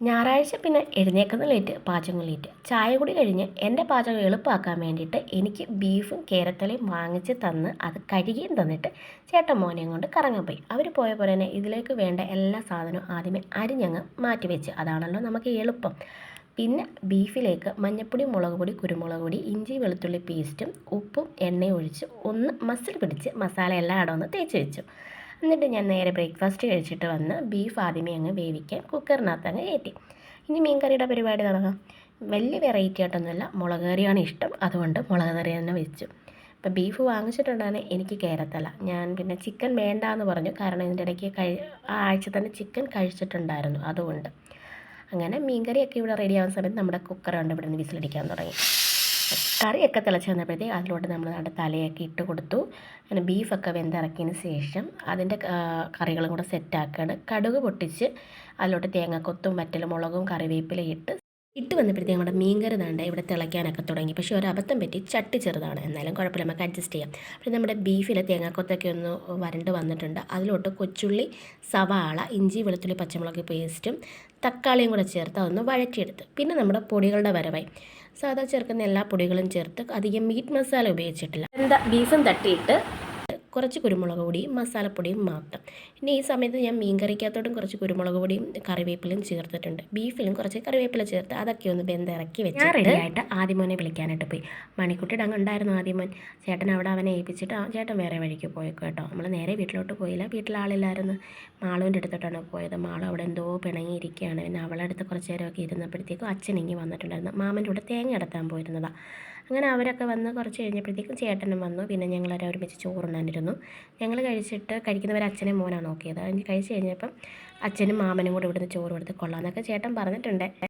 ഞായറാഴ്ച പിന്നെ എഴുന്നേക്കുന്ന ലേറ്റ് പാചകം ലേറ്റ് ചായ കൂടി കഴിഞ്ഞ് എന്റെ പാചകം എളുപ്പമാക്കാൻ വേണ്ടിയിട്ട് എനിക്ക് ബീഫും കേരത്തലയും വാങ്ങിച്ച് തന്ന് അത് കഴുകിയും തന്നിട്ട് ചേട്ടൻ മോനെയും കൊണ്ട് കറങ്ങാൻ പോയി. അവർ പോയ പോലെ തന്നെ ഇതിലേക്ക് വേണ്ട എല്ലാ സാധനവും ആദ്യമേ അരിഞ്ഞങ്ങ് മാറ്റി വെച്ച്. അതാണല്ലോ നമുക്ക് എളുപ്പം. പിന്നെ ബീഫിലേക്ക് മഞ്ഞപ്പൊടി മുളക് പൊടി കുരുമുളക് പൊടി ഇഞ്ചി വെളുത്തുള്ളി പേസ്റ്റും ഉപ്പും എണ്ണയും ഒഴിച്ച് ഒന്ന് മസിൽ പിടിച്ച് മസാല എല്ലാം അവിടെ ഒന്ന് തേച്ച് വെച്ചു. എന്നിട്ട് ഞാൻ നേരെ ബ്രേക്ക്ഫാസ്റ്റ് കഴിച്ചിട്ട് വന്ന് ബീഫ് ആദ്യമേ അങ്ങ് വേവിക്കാൻ കുക്കറിനകത്ത് അങ്ങ് കയറ്റി. ഇനി മീൻ കറിയുടെ പരിപാടി തുടങ്ങാം വലിയ വെറൈറ്റി ആയിട്ടൊന്നുമില്ല. മുളക് കറിയാണ് ഇഷ്ടം. അതുകൊണ്ട് മുളക് കറി തന്നെ വെച്ചു. ഇപ്പം ബീഫ് വാങ്ങിച്ചിട്ടുണ്ടാണ് എനിക്ക് കയറത്തല്ല ഞാൻ പിന്നെ ചിക്കൻ വേണ്ട എന്ന് പറഞ്ഞു. കാരണം ഇതിന്റെ ഇടയ്ക്ക് കഴി ആ ആഴ്ച തന്നെ ചിക്കൻ കഴിച്ചിട്ടുണ്ടായിരുന്നു. അതുകൊണ്ട്. അങ്ങനെ മീൻകറിയൊക്കെ ഇവിടെ റെഡി സമയത്ത് നമ്മുടെ കുക്കർ കൊണ്ട് ഇവിടെ നിന്ന് വിസിലടിക്കാൻ തുടങ്ങി. കറിയൊക്കെ തിളച്ച് വന്നപ്പോഴത്തേക്ക് അതിലോട്ട് നമ്മൾ നമ്മുടെ തലയൊക്കെ ഇട്ട് കൊടുത്തു. അങ്ങനെ ബീഫൊക്കെ വെന്തിറക്കിയതിന് ശേഷം അതിന്റെ കറികളും കൂടെ സെറ്റാക്കുകയാണ് കടുക് പൊട്ടിച്ച് അതിലോട്ട് തേങ്ങാക്കൊത്തും വറ്റൽ മുളകും കറിവേപ്പിലയും ഇട്ട് ഇട്ട് വന്നപ്പോഴത്തേക്ക് നമ്മുടെ മീൻകറി താണ്ട ഇവിടെ തിളയ്ക്കാനൊക്കെ തുടങ്ങി. പക്ഷേ ഒരു അബദ്ധം പറ്റി ചട്ടി ചെറുതാണ്. എന്നാലും കുഴപ്പമില്ല നമുക്ക് അഡ്ജസ്റ്റ് ചെയ്യാം. പിന്നെ നമ്മുടെ ബീഫിൽ തേങ്ങാക്കൊത്തൊക്കെ ഒന്ന് വരണ്ട് വന്നിട്ടുണ്ട്. അതിലോട്ട് കൊച്ചുള്ളി സവാള ഇഞ്ചി വെളുത്തുള്ളി പച്ചമുളക് പേസ്റ്റും തക്കാളിയും കൂടെ ചേർത്ത് അതൊന്ന് വഴറ്റിയെടുത്ത്. പിന്നെ നമ്മുടെ പൊടികളുടെ വരവായി സാധാ ചേർക്കുന്ന എല്ലാ പൊടികളും ചേർത്ത് അധികം മീറ്റ് മസാല ഉപയോഗിച്ചിട്ടില്ല. എന്താ ബീഫും തട്ടിയിട്ട് കുറച്ച് കുരുമുളക് പൊടിയും മസാലപ്പൊടിയും മാത്രം. ഇനി ഈ സമയത്ത് ഞാൻ മീൻ കറിക്കകത്തോട്ടും കുറച്ച് കുരുമുളക് പൊടിയും കറിവേപ്പിലയും ചേർത്തിട്ടുണ്ട്. ബീഫിലും കുറച്ച് കറിവേപ്പില ചേർത്ത് അതൊക്കെ ഒന്ന് ബന്ധിറക്കി വെച്ച് ഞാൻ റെഡിയായിട്ട് ആദ്യമോനെ വിളിക്കാനായിട്ട് പോയി. മണിക്കുട്ടിയുടെ അങ്ങ് ഉണ്ടായിരുന്നു ആദ്യമോൻ ചേട്ടൻ അവിടെ അവനെ ഏൽപ്പിച്ചിട്ട് ആ ചേട്ടൻ വേറെ വഴിക്ക് പോയി കേട്ടോ. നമ്മൾ നേരെ വീട്ടിലോട്ട് പോയില്ല. വീട്ടിലാളില്ലായിരുന്നു മാളുവിന്റെ അടുത്തോട്ടാണ് പോയത്. മാളു അവിടെ എന്തോ പിണങ്ങിയിരിക്കുകയാണ്. പിന്നെ അവളെ അടുത്ത് കുറച്ച് നേരമൊക്കെ ഇരുന്നപ്പോഴത്തേക്കും അച്ഛൻ ഇങ്ങി വന്നിട്ടുണ്ടായിരുന്നു. മാമന്റെ കൂടെ തേങ്ങ അടത്താൻ പോയിരുന്നതാണ് അങ്ങനെ അവരൊക്കെ വന്ന് കുറച്ച് കഴിഞ്ഞപ്പോഴത്തേക്കും ചേട്ടനും വന്നു. പിന്നെ ഞങ്ങളൊരു ഒരുമിച്ച് ചോറുണ്ണാനിരുന്നു. ഞങ്ങൾ കഴിച്ചിട്ട് കഴിക്കുന്നവർ അച്ഛനെ മോനാണ് നോക്കിയത്. അതിന് കഴിച്ച് കഴിഞ്ഞപ്പം അച്ഛനും മാമനും കൂടെ ഇവിടുന്ന് ചോറ് കൊടുത്ത് കൊള്ളാമെന്നൊക്കെ ചേട്ടൻ പറഞ്ഞിട്ടുണ്ട്.